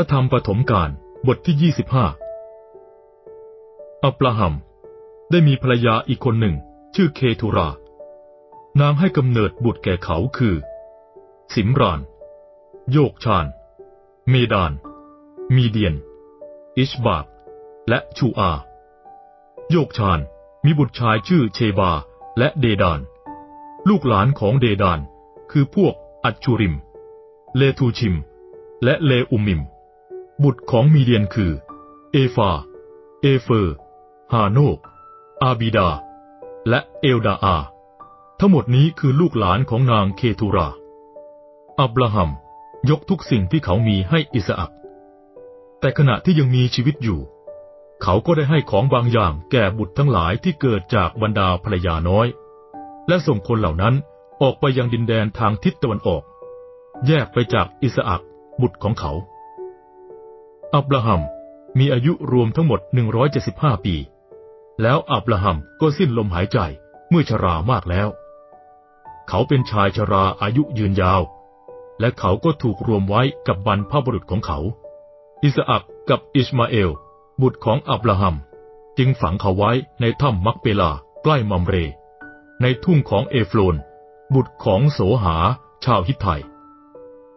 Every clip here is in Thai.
พระธรรมปฐมกาลบทที่ยี่สิบห้าอับราฮัม ได้มีภรรยาอีกคนหนึ่ง ชื่อเคทูรา นางให้กำเนิดบุตรแก่เขาคือ สิมราน โยกชาน เมดาน มีเดียน อิชบากและชูอา โยกชาน มีบุตรชายชื่อเชบาและเดดาน ลูกหลานของเดดาน คือพวกอัจชูริม เลทูชิม และเลอุมิม บุตรของมีเดียนคือ เอฟา เอเฟอร์ฮาโนก อาบิดา และเอลดาอา ทั้งหมดนี้คือลูกหลานของนางเคทูรา อับราฮัมยกทุกสิ่งที่เขามีให้อิสอักแต่ขณะที่ยังมีชีวิตอยู่ เขาก็ได้ให้ของบางอย่างแก่บุตรทั้งหลายที่เกิดจากบรรดาภรรยาน้อย และส่งคนเหล่านั้นออกไปยังดินแดนทางทิศตะวันออก แยกไปจากอิสอักบุตรของเขา อับราฮัมมีอายุรวมทั้งหมด 175 ปี แล้วอับราฮัมก็สิ้นลมหายใจเมื่อชรามากแล้ว เขาเป็นชายชราอายุยืนยาว และเขาก็ถูกรวมไว้กับบรรพบุรุษของเขา อิสอักกับอิชมาเอล บุตรของอับราฮัม จึงฝังเขาไว้ในถ้ำมักเปลาใกล้มัมเร ในทุ่งของเอฟโลน บุตรของโสหาชาวฮิตไทย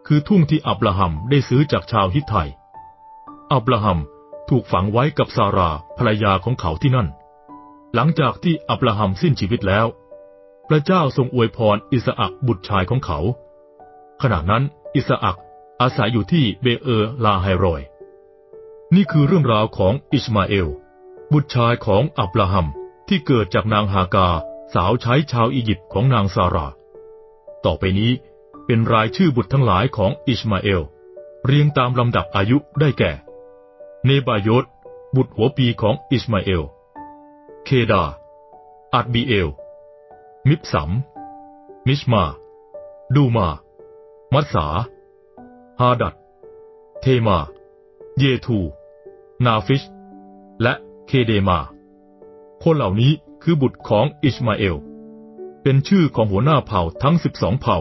คือทุ่งที่อับราฮัมได้ซื้อจากชาวฮิตไทย อับราฮัมถูกฝังไว้กับซาราภรรยาของเขาที่นั่น หลังจากที่อับราฮัมสิ้นชีวิตแล้ว พระเจ้าทรงอวยพรอิสอักบุตรชายของเขา ขณะนั้นอิสอักอาศัยอยู่ที่เบเออร์ลาไฮรอย นี่คือเรื่องราวของอิชมาเอล บุตรชายของอับราฮัมที่เกิดจากนางฮากาสาวใช้ชาวอียิปต์ของนางซารา ต่อไปนี้เป็นรายชื่อบุตรทั้งหลายของอิชมาเอล เรียงตามลำดับอายุได้แก่ เนบายศบุตรหัวปีของอิสมาเอล เคดาอัดบีเอล มิปสัม มิชมา ดูมา มัสสา ฮาดัด เทมา เยทู นาฟิช และเคเดมา คนเหล่านี้คือบุตรของอิชมาเอล เป็นชื่อของหัวหน้าเผ่าทั้งสิบสองเผ่า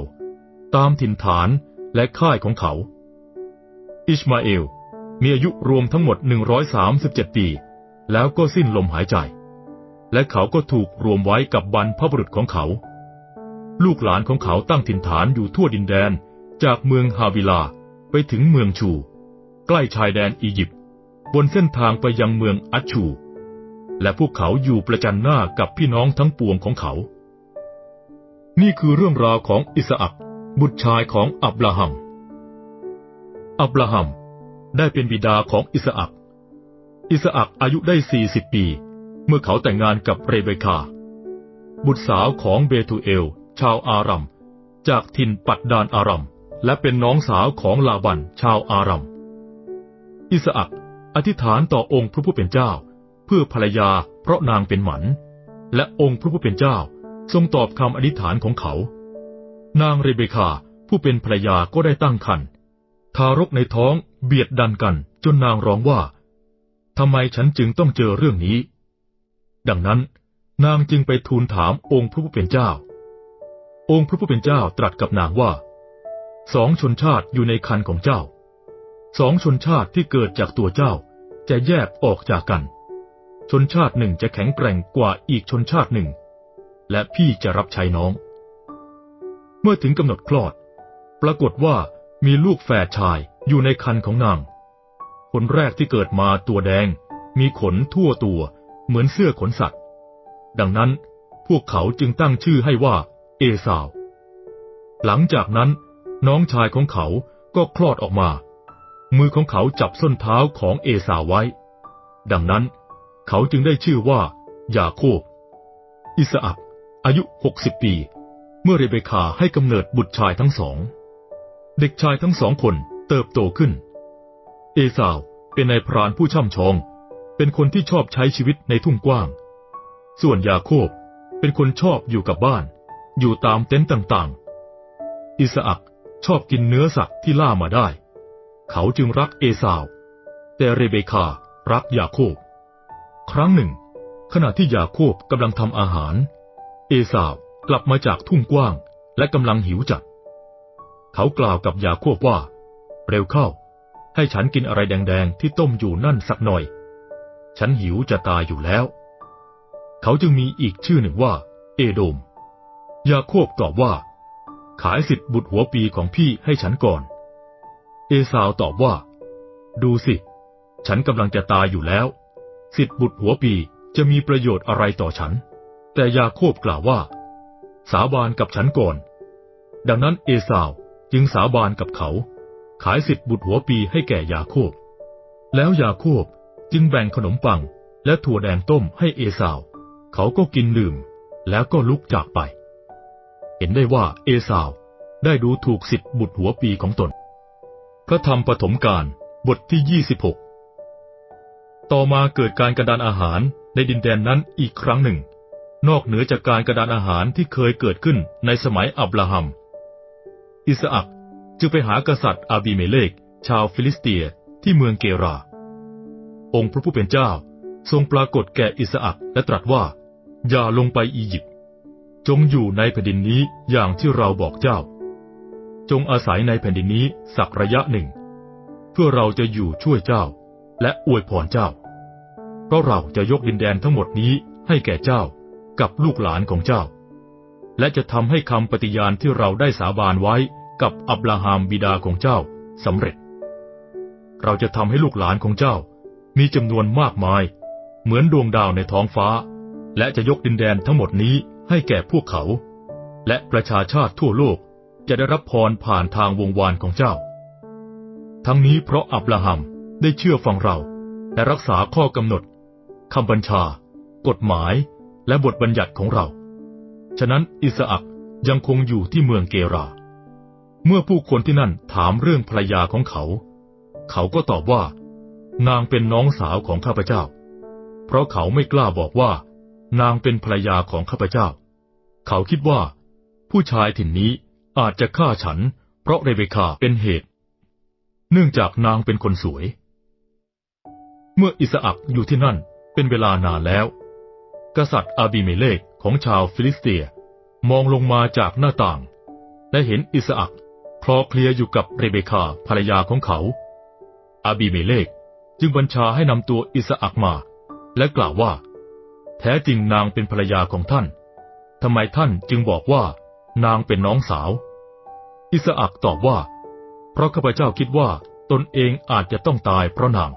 ตามถิ่นฐานและค่ายของเขา อิชมาเอล มีอายุรวมทั้งหมด 137 ปี แล้วก็สิ้นลมหายใจ และเขาก็ถูกรวมไว้กับบรรพบุรุษของเขา ลูกหลานของเขาตั้งถิ่นฐานอยู่ทั่วดินแดน จากเมืองฮาวิลาไปถึงเมืองชู ใกล้ชายแดนอียิปต์บนเส้นทางไปยังเมืองอัชชู และพวกเขาอยู่ประจันหน้ากับพี่น้องทั้งปวงของเขา นี่คือเรื่องราวของอิสอักบุตรชายของอับราฮัม อับราฮัม ได้เป็นบิดาของอิสอักอิสอักอายุได้สี่สิบปี เมื่อเขาแต่งงานกับเรเบคา บุตรสาวของเบทูเอล ชาวอารัม จากถิ่นปัดดานอารัม และเป็นน้องสาวของลาบัน ชาวอารัม อิสอักอธิษฐานต่อองค์พระผู้เป็นเจ้า เพื่อภรรยาเพราะนางเป็นหมัน และองค์พระผู้เป็นเจ้าทรงตอบคำอธิษฐานของเขา นางเรเบคาผู้เป็นภรรยาก็ได้ตั้งครรภ์ ทารกในท้องเบียดดันกันจนนางร้องว่าทำไมฉันจึงต้องเจอเรื่องนี้ ดังนั้น นางจึงไปทูลถามองค์พระผู้เป็นเจ้า องค์พระผู้เป็นเจ้าตรัสกับนางว่า สองชนชาติอยู่ในคันของเจ้า สองชนชาติที่เกิดจากตัวเจ้าจะแยกออกจากกัน ชนชาติหนึ่งจะแข็งแกร่งกว่าอีกชนชาติหนึ่ง และพี่จะรับใช้น้อง เมื่อถึงกำหนดคลอด ปรากฏว่า มีลูกแฝดชายอยู่ในคันของนาง คนแรกที่เกิดมาตัวแดง มีขนทั่วตัว เหมือนเสื้อขนสัตว์ ดังนั้นพวกเขาจึงตั้งชื่อให้ว่า เอสาว หลังจากนั้น น้องชายของเขาก็คลอดออกมา มือของเขาจับส้นเท้าของเอสาวไว้ ดังนั้นเขาจึงได้ชื่อว่ายาโคบ อิสอักอายุหกสิบปี เมื่อเรเบคาให้กำเนิดบุตรชายทั้งสอง เด็กชายทั้งสองคนเติบโตขึ้น เอสาวเป็นนายพรานผู้ช่ำชอง เป็นคนที่ชอบใช้ชีวิตในทุ่งกว้าง ส่วนยาโคบเป็นคนชอบอยู่กับบ้าน อยู่ตามเต็นท์ต่างๆ อิสอักชอบกินเนื้อสัตว์ที่ล่ามาได้ เขาจึงรักเอสาว แต่เรเบคารักยาโคบ ครั้งหนึ่ง ขณะที่ยาโคบกำลังทำอาหาร เอสาวกลับมาจากทุ่งกว้างและกำลังหิวจัด เขากล่าวกับยาโคบว่า เร็วเข้า ให้ฉันกินอะไรแดงๆที่ต้มอยู่นั่นสักหน่อย ฉันหิวจะตายอยู่แล้ว เขาจึงมีอีกชื่อหนึ่งว่า เอโดม ยาโคบตอบว่า ขายสิทธิ์บุตรหัวปีของพี่ให้ฉันก่อน เอสาวตอบว่า ดูสิ ฉันกำลังจะตายอยู่แล้ว สิทธิ์บุตรหัวปีจะมีประโยชน์อะไรต่อฉัน แต่ยาโคบกล่าวว่า สาบานกับฉันก่อน ดังนั้นเอสาว จึงสาบานกับเขา ขายสิทธิ์บุตรหัวปีให้แก่ยาโคบ แล้วยาโคบจึงแบ่งขนมปังและถั่วแดงต้มให้เอสาว เขาก็กินดื่ม แล้วก็ลุกจากไป เห็นได้ว่าเอสาวได้ดูถูกสิทธิ์บุตรหัวปีของตน พระธรรมปฐมกาลบทที่ 26 ต่อมาเกิดการกระดานอาหารในดินแดนนั้นอีกครั้งหนึ่ง นอกเหนือจากการกระดานอาหารที่เคยเกิดขึ้นในสมัยอับราฮัม อิสอักจึงไปหากษัตริย์อาบีเมเลก ชาวฟิลิสเตียที่เมืองเกรา องค์พระผู้เป็นเจ้าทรงปรากฏแก่อิสอักและตรัสว่า อย่าลงไปอียิปต์จงอยู่ในแผ่นดินนี้อย่างที่เราบอกเจ้า จงอาศัยในแผ่นดินนี้สักระยะหนึ่ง เพื่อเราจะอยู่ช่วยเจ้า และอวยพรเจ้า เพราะเราจะยกดินแดนทั้งหมดนี้ให้แก่เจ้ากับลูกหลานของเจ้า และจะทำให้คำปฏิญาณที่เราได้สาบานไว้กับอับราฮัมบิดาของเจ้าสำเร็จ เราจะทำให้ลูกหลานของเจ้า มีจำนวนมากมาย เหมือนดวงดาวในท้องฟ้า และจะยกดินแดนทั้งหมดนี้ให้แก่พวกเขา และประชาชาติทั่วโลกจะได้รับพรผ่านทางวงวานของเจ้า ทั้งนี้เพราะอับราฮัมได้เชื่อฟังเราและรักษาข้อกำหนดคำบัญชา กฎหมาย และบทบัญญัติของเรา ฉะนั้นอิสอักยังคงอยู่ที่เมืองเกรา เมื่อผู้คนที่นั่นถามเรื่องภรรยาของเขา เขาก็ตอบว่า นางเป็นน้องสาวของข้าพเจ้า เพราะเขาไม่กล้าบอกว่า นางเป็นภรรยาของข้าพเจ้า เขาคิดว่า ผู้ชายถิ่นนี้อาจจะฆ่าฉัน เพราะเรเบคาเป็นเหตุ เนื่องจากนางเป็นคนสวย เมื่ออิสอักอยู่ที่นั่นเป็นเวลานานแล้ว กษัตริย์อาบิเมเลก ของชาวฟิลิสเตีย มองลงมาจากหน้าต่าง และเห็นอิสอักคลอเคลียอยู่กับเรเบคาภรรยาของเขา อาบิเมเลกจึงบัญชาให้นำตัวอิสอักมา และกล่าวว่า แท้จริงนางเป็นภรรยาของท่านทำไมท่านจึงบอกว่านางเป็นน้องสาว อิสอักตอบว่า เพราะข้าพเจ้าคิดว่าตนเองอาจจะต้องตายเพราะนาง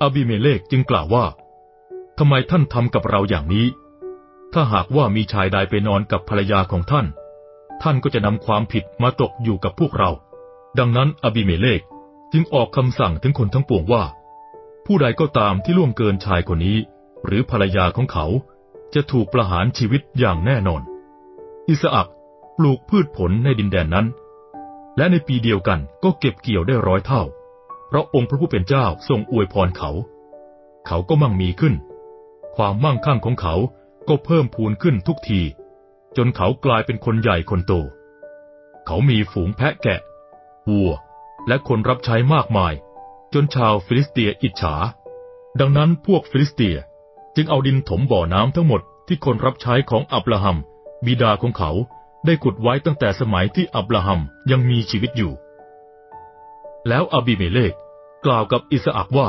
อาบิเมเลกจึงกล่าวว่าทำไมท่านทำกับเราอย่างนี้ ถ้าหากว่ามีชายใดไปนอนกับภรรยาของท่าน ท่านก็จะนำความผิดมาตกอยู่กับพวกเรา ดังนั้นอบิเมเลกจึงออกคำสั่งถึงคนทั้งปวงว่า ผู้ใดก็ตามที่ล่วงเกินชายคนนี้ หรือภรรยาของเขา จะถูกประหารชีวิตอย่างแน่นอน อิสอักปลูกพืชผลในดินแดนนั้น และในปีเดียวกันก็เก็บเกี่ยวได้ร้อยเท่า เพราะองค์พระผู้เป็นเจ้าทรงอวยพรเขา เขาก็มั่งมีขึ้น ความมั่งคั่งของเขา ก็เพิ่มพูนขึ้นทุกที จนเขากลายเป็นคนใหญ่คนโต เขามีฝูงแพะแกะ วัว และคนรับใช้มากมาย จนชาวฟิลิสเตียอิจฉา ดังนั้นพวกฟิลิสเตียจึงเอาดินถมบ่อน้ำทั้งหมดที่คนรับใช้ของอับราฮัม บิดาของเขาได้ขุดไว้ตั้งแต่สมัยที่อับราฮัมยังมีชีวิตอยู่ แล้วอบิเมเลกกล่าวกับอิสอักว่า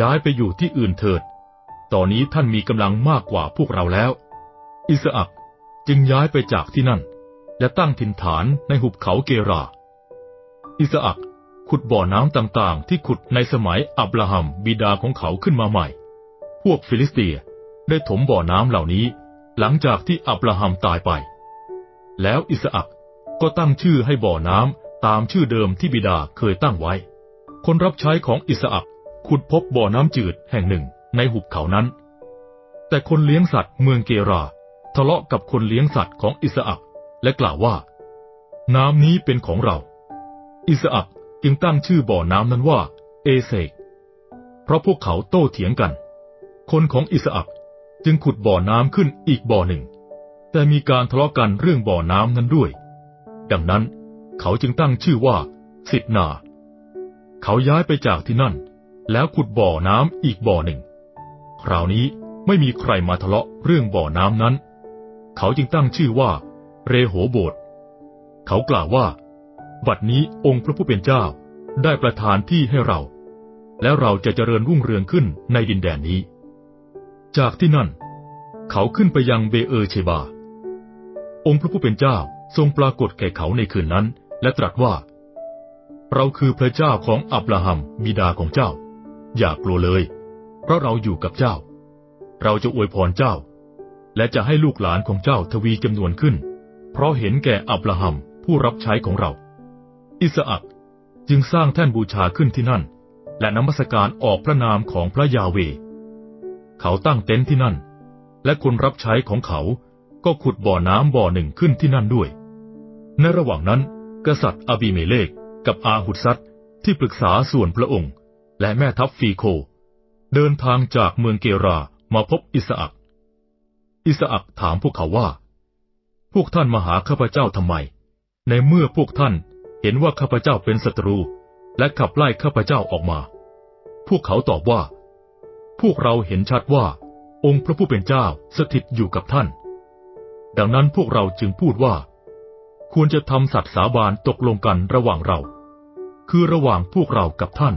ย้ายไปอยู่ที่อื่นเถิด ตอนนี้ท่านมีกำลังมากกว่าพวกเราแล้ว อิสอักจึงย้ายไปจากที่นั่น และตั้งถิ่นฐานในหุบเขาเกรา อิสอักขุดบ่อน้ำต่างๆ ที่ขุดในสมัยอับราฮัมบิดาของเขาขึ้นมาใหม่ พวกฟิลิสเตียได้ถมบ่อน้ำเหล่านี้ หลังจากที่อับราฮัมตายไป แล้วอิสอักก็ตั้งชื่อให้บ่อน้ำตามชื่อเดิมที่บิดาเคยตั้งไว้ คนรับใช้ของอิสอักขุดพบบ่อน้ำจืดแห่งหนึ่ง ในหุบเขานั้น แต่คนเลี้ยงสัตว์เมืองเกรา ทะเลาะกับคนเลี้ยงสัตว์ของอิสอักและกล่าวว่า น้ำนี้เป็นของเรา อิสอักจึงตั้งชื่อบ่อน้ำนั้นว่า เอเซก เพราะพวกเขาโต้เถียงกัน คนของอิสอักจึงขุดบ่อน้ำขึ้นอีกบ่อหนึ่ง แต่มีการทะเลาะกันเรื่องบ่อน้ำนั้นด้วย ดังนั้นเขาจึงตั้งชื่อว่าสิทนา เขาย้ายไปจากที่นั่น แล้วขุดบ่อน้ำอีกบ่อหนึ่ง คราวนี้ไม่มีใครมาทะเลาะเรื่องบ่อน้ำนั้น เขาจึงตั้งชื่อว่า เรโหโบดเขากล่าวว่า บัดนี้องค์พระผู้เป็นเจ้าได้ประทานที่ให้เรา แล้วเราจะเจริญรุ่งเรืองขึ้นในดินแดนนี้ จากที่นั่น เขาขึ้นไปยังเบเออเชบา องค์พระผู้เป็นเจ้าทรงปรากฏแก่เขาในคืนนั้น และตรัสว่า เราคือพระเจ้าของอับราฮัมบิดาของเจ้า อย่ากลัวเลย เพราะเราอยู่กับเจ้า เราจะอวยพรเจ้า และจะให้ลูกหลานของเจ้าทวีจำนวนขึ้น เพราะเห็นแก่อับราฮัมผู้รับใช้ของเรา อิสอักจึงสร้างแท่นบูชาขึ้นที่นั่น และนมัสการออกพระนามของพระยาเว เขาตั้งเต็นท์ที่นั่น และคนรับใช้ของเขาก็ขุดบ่อน้ำบ่อหนึ่งขึ้นที่นั่นด้วย ในระหว่างนั้น กษัตริย์อบิเมเลกกับอาหุซัดที่ปรึกษาส่วนพระองค์ และแม่ทัพฟีโค เดินทางจากเมืองเกรามาพบอิสอักอิสอักถามพวกเขาว่า พวกท่านมาหาข้าพเจ้าทำไม ในเมื่อพวกท่านเห็นว่าข้าพเจ้าเป็นศัตรู และขับไล่ข้าพเจ้าออกมา พวกเขาตอบว่า พวกเราเห็นชัดว่า องค์พระผู้เป็นเจ้าสถิตอยู่กับท่าน ดังนั้นพวกเราจึงพูดว่า ควรจะทำสัตย์สาบานตกลงกันระหว่างเรา คือระหว่างพวกเรากับท่าน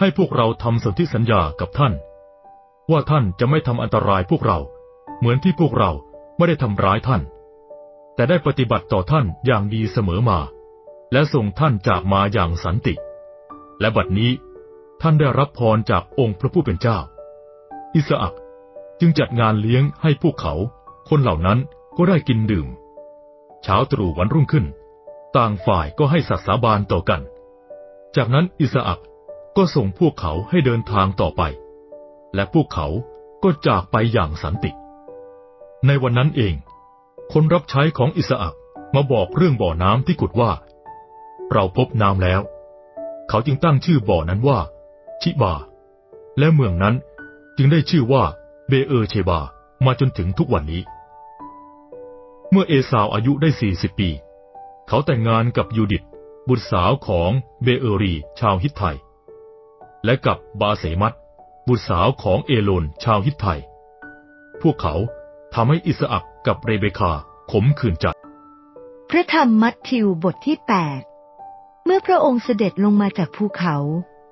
ให้พวกเราทำสนธิสัญญากับท่าน ว่าท่านจะไม่ทำอันตรายพวกเรา เหมือนที่พวกเราไม่ได้ทำร้ายท่าน แต่ได้ปฏิบัติต่อท่านอย่างดีเสมอมา และส่งท่านจากมาอย่างสันติ และบัดนี้ท่านได้รับพรจากองค์พระผู้เป็นเจ้า อิสอักจึงจัดงานเลี้ยงให้พวกเขา คนเหล่านั้นก็ได้กินดื่ม เช้าตรู่วันรุ่งขึ้น ต่างฝ่ายก็ให้สัตสาบานต่อกัน จากนั้นอิสอัก ก็ส่งพวกเขาให้เดินทางต่อไป และพวกเขาก็จากไปอย่างสันติ ในวันนั้นเอง คนรับใช้ของอิสอักมาบอกเรื่องบ่อน้ำที่ขุดว่า เราพบน้ำแล้ว เขาจึงตั้งชื่อบ่อนั้นว่า ชิบา และเมืองนั้นจึงได้ชื่อว่าเบเออเชบามาจนถึงทุกวันนี้ เมื่อเอสาวอายุได้สี่สิบปี เขาแต่งงานกับยูดิตบุตรสาวของเบเออรีชาวฮิตไทย และกับบาเสมัตบุตรสาวของเอโลนชาวฮิตไทพวกเขาทำให้อิสอักกับเรเบคาขมขื่นใจพระธรรมมัทธิวบทที่ 8 เมื่อพระองค์เสด็จลงมาจากภูเขา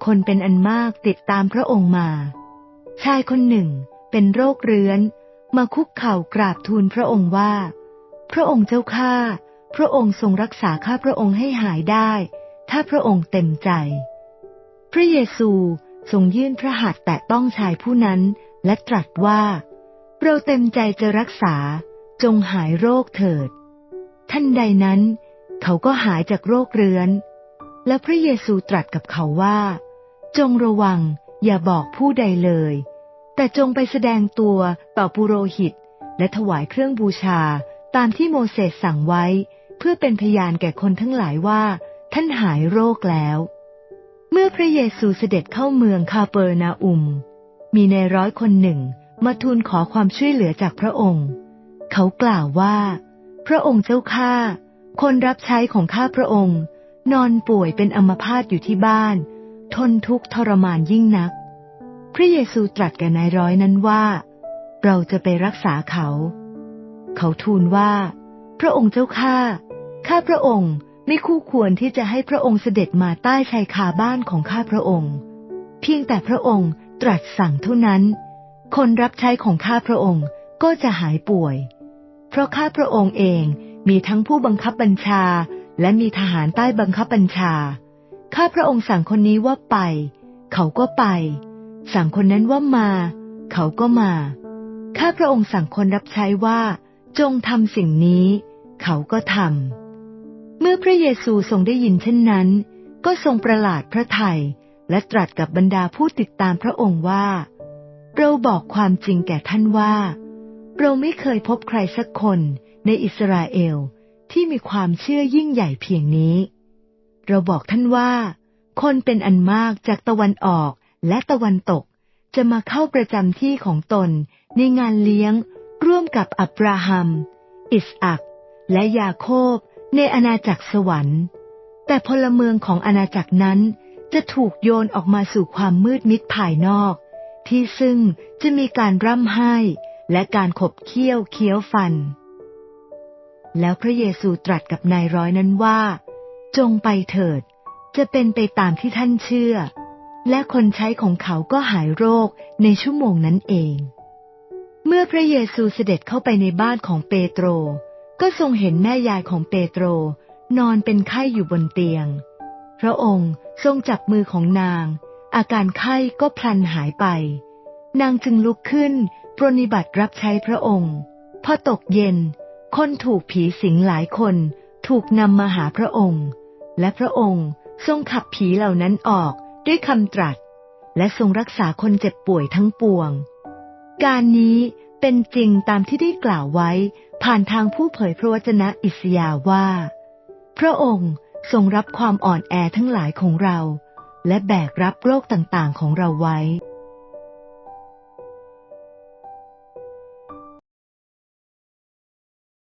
คนเป็นอันมากติดตามพระองค์มา ชายคนหนึ่งเป็นโรคเรื้อน มาคุกเข่ากราบทูลพระองค์ว่า พระองค์เจ้าข้าพระองค์ทรงรักษาข้าพระองค์ให้หายได้ ถ้าพระองค์เต็มใจ ระเยซูทรงยื่นพระหัตถ์แตะต้องชายผู้นั้น และตรัสว่า เราเต็มใจจะรักษา จงหายโรคเถิด ท่านใดนั้น เขาก็หายจากโรคเรื้อน และพระเยซูตรัสกับเขาว่า จงระวังอย่าบอกผู้ใดเลย แต่จงไปแสดงตัวต่อปุโรหิต และถวายเครื่องบูชาตามที่โมเสสสั่งไว้ เพื่อเป็นพยานแก่คนทั้งหลายว่า ท่านหายโรคแล้ว มื่อพระเยซูเสด็จเข้าเมืองคาเปอร์นาอุม มีในร้อยคนหนึ่งมาทูลขอความช่วยเหลือจากพระองค์ เขากล่าวว่า พระองค์เจ้าข้าคนรับใช้ของข้าพระองค์ นอนป่วยเป็นอัมพาตอยู่ที่บ้าน ทนทุกข์ทรมานยิ่งนัก พระเยซูตรัสแก่นายร้อยนั้นว่า เราจะไปรักษาเขา เขาทูลว่า พระองค์เจ้าข้าข้าพระองค์ ไม่คู่ควรที่จะให้พระองค์เสด็จมาใต้ชายคาบ้านของข้าพระองค์ เพียงแต่พระองค์ตรัสสั่งเท่านั้น คนรับใช้ของข้าพระองค์ก็จะหายป่วย เพราะข้าพระองค์เองมีทั้งผู้บังคับบัญชา และมีทหารใต้บังคับบัญชา ข้าพระองค์สั่งคนนี้ว่าไป เขาก็ไป สั่งคนนั้นว่ามา เขาก็มา ข้าพระองค์สั่งคนรับใช้ว่า จงทำสิ่งนี้ เขาก็ทำ เมื่อพระเยซูทรงได้ยินเช่นนั้น ก็ทรงประหลาดพระทัยและตรัสกับบรรดาผู้ติดตามพระองค์ว่า เราบอกความจริงแก่ท่านว่า เราไม่เคยพบใครสักคนในอิสราเอลที่มีความเชื่อยิ่งใหญ่เพียงนี้ เราบอกท่านว่า คนเป็นอันมากจากตะวันออกและตะวันตกจะมาเข้าประจำที่ของตนในงานเลี้ยงร่วมกับอับราฮัม อิสอักและยาโคบ ในอาณาจักรสวรรค์ แต่พลเมืองของอาณาจักรนั้นจะถูกโยนออกมาสู่ความมืดมิดภายนอก ที่ซึ่งจะมีการร่ำไห้ และการขบเคี้ยวเคี้ยวฟัน แล้วพระเยซูตรัสกับนายร้อยนั้นว่า จงไปเถิด จะเป็นไปตามที่ท่านเชื่อ และคนใช้ของเขาก็หายโรคในชั่วโมงนั้นเอง เมื่อพระเยซูเสด็จเข้าไปในบ้านของเปโตร ก็ทรงเห็นแม่ยายของเปโตร นอนเป็นไข้อยู่บนเตียง พระองค์ทรงจับมือของนาง อาการไข้ก็พลันหายไป นางจึงลุกขึ้นปรนนิบัติรับใช้พระองค์ พอตกเย็น คนถูกผีสิงหลายคนถูกนำมาหาพระองค์ และพระองค์ทรงขับผีเหล่านั้นออกด้วยคำตรัส และทรงรักษาคนเจ็บป่วยทั้งปวง การนี้เป็นจริงตามที่ได้กล่าวไว้ ผ่านทางผู้เผยพระวจนะอิสยาว่า พระองค์ทรงรับความอ่อนแอทั้งหลายของเรา และแบกรับโรคต่างๆของเราไว้